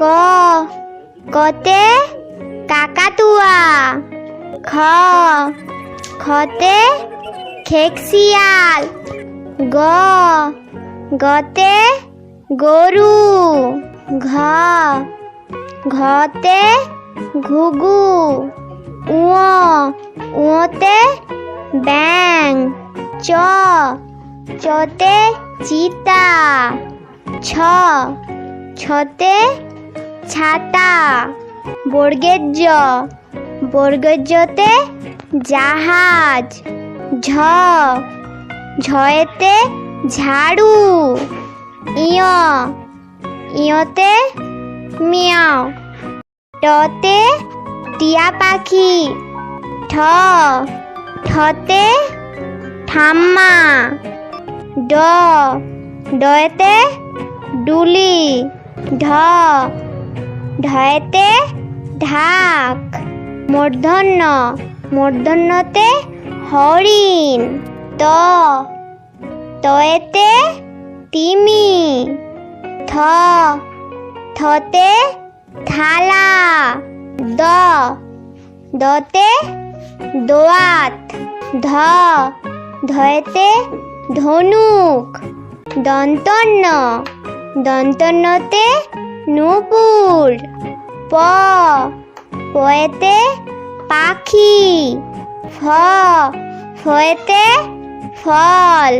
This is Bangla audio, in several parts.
ক। কতে কাকাতুয়া। খ। খতে খেকশিয়াল গ। গতে গরু। ঘ। ঘতে ঘুঘু। উঁ। উঁতে ব্যাং চ। চতে চিতা। ছ। ছতে ছাতা। বর্গের জ বর্গের জতে জাহাজ। ঝ। ঝয়েতে ঝাড়ু। ইয়। ইয়তে মিয়াও। টতে টিয়া পাখি। ঠ। ঠতে ঠাম্মা। ড। ডয়েতে ডুলি। ঢ। ঢয়েতে ঢাক, মূর্ধন্য, মূর্ধন্যতে হরিণ, ত, তয়েতে তিমি, থ, থতে থালা, দ, দতে দোয়াত, ধ, ধয়েতে ধনুক, দন্তন্য, দন্তন্যতে নূপুর, প পয়েতে পাখি, ফ, ফয়েতে ফল,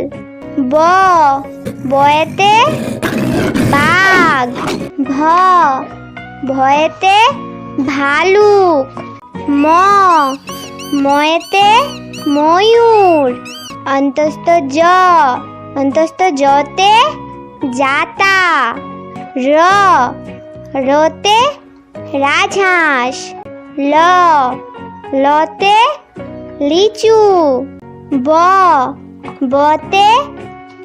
ব, বয়েতে বাঘ ভ ভয়েতে ভালুক, ম, ময়েতে ময়ূর, অন্তস্থ জ, অন্তস্থ জতে জাতা। র, রতে রাজহাঁস, ল, লতে লিচু, ব, বতে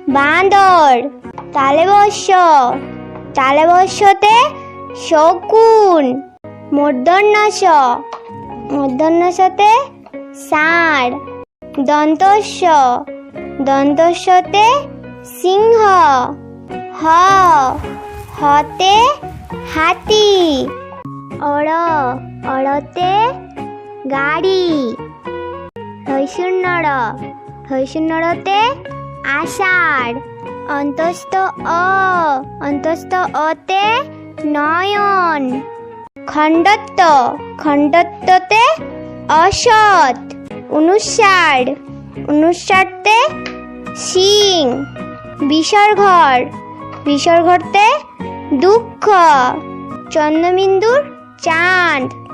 বাঁদর তালে বর্ষ তালে বর্ষতে শকুন মূর্ধন্যস মূর্ধন্যসতে ষাঁড়, দন্তস্য, দন্তস্যতে সিংহ, হ। হতে হাতি। অড়, অড়তে গাড়ি। হৈশূন্যড় হৈশূন্যড়তে আষাঢ়। অন্তস্থ অ, অন্তস্থ অতে নয়ন। খণ্ডত্ব, খণ্ডত্বতে অসৎ। অনুষাঢ় অনুষাঢ়তে সিং বিসর্ঘর বিসর্ঘরতে দুঃখ। চন্দ্রবিন্দুর চাঁদ।